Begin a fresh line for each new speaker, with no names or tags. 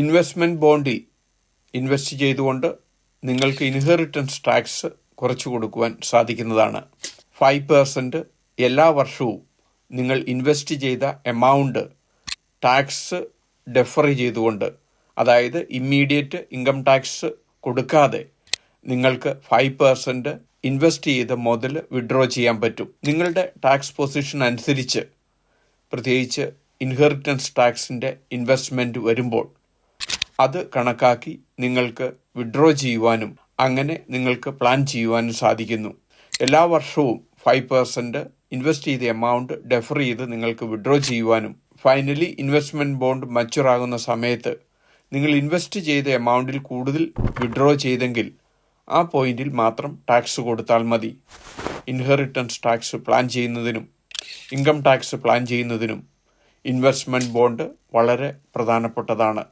Investment ബോണ്ടിൽ invest ചെയ്തുകൊണ്ട് നിങ്ങൾക്ക് inheritance tax കുറച്ചു കൊടുക്കുവാൻ സാധിക്കുന്നതാണ്. ഫൈവ് പേഴ്സന്റ് എല്ലാ വർഷവും നിങ്ങൾ ഇൻവെസ്റ്റ് ചെയ്ത എമൗണ്ട് ടാക്സ് ഡെഫർ ചെയ്തുകൊണ്ട് അതായത് ഇമ്മീഡിയറ്റ് ഇൻകം ടാക്സ് കൊടുക്കാതെ നിങ്ങൾക്ക് ഫൈവ് പേഴ്സന്റ് ഇൻവെസ്റ്റ് ചെയ്ത മുതൽ വിഡ്രോ ചെയ്യാൻ പറ്റും. നിങ്ങളുടെ ടാക്സ് പൊസിഷൻ അനുസരിച്ച് പ്രത്യേകിച്ച് ഇൻഹെറിറ്റൻസ് ടാക്സിന്റെ ഇൻവെസ്റ്റ്മെന്റ് വരുമ്പോൾ അത് കണക്കാക്കി നിങ്ങൾക്ക് വിഡ്രോ ചെയ്യുവാനും അങ്ങനെ നിങ്ങൾക്ക് പ്ലാൻ ചെയ്യുവാനും സാധിക്കുന്നു. എല്ലാ വർഷവും ഫൈവ് പെർസെന്റ് ഇൻവെസ്റ്റ് ചെയ്ത എമൗണ്ട് ഡെഫർ ചെയ്ത് നിങ്ങൾക്ക് വിഡ്രോ ചെയ്യുവാനും. ഫൈനലി ഇൻവെസ്റ്റ്മെന്റ് ബോണ്ട് മച്ചുർ ആകുന്ന സമയത്ത് നിങ്ങൾ ഇൻവെസ്റ്റ് ചെയ്ത എമൗണ്ടിൽ കൂടുതൽ വിഡ്രോ ചെയ്തെങ്കിൽ ആ പോയിന്റിൽ മാത്രം ടാക്സ് കൊടുത്താൽ മതി. ഇൻഹെറിറ്റൻസ് ടാക്സ് പ്ലാൻ ചെയ്യുന്നതിനും ഇൻകം ടാക്സ് പ്ലാൻ ചെയ്യുന്നതിനും ഇൻവെസ്റ്റ്മെന്റ് ബോണ്ട് വളരെ പ്രധാനപ്പെട്ടതാണ്.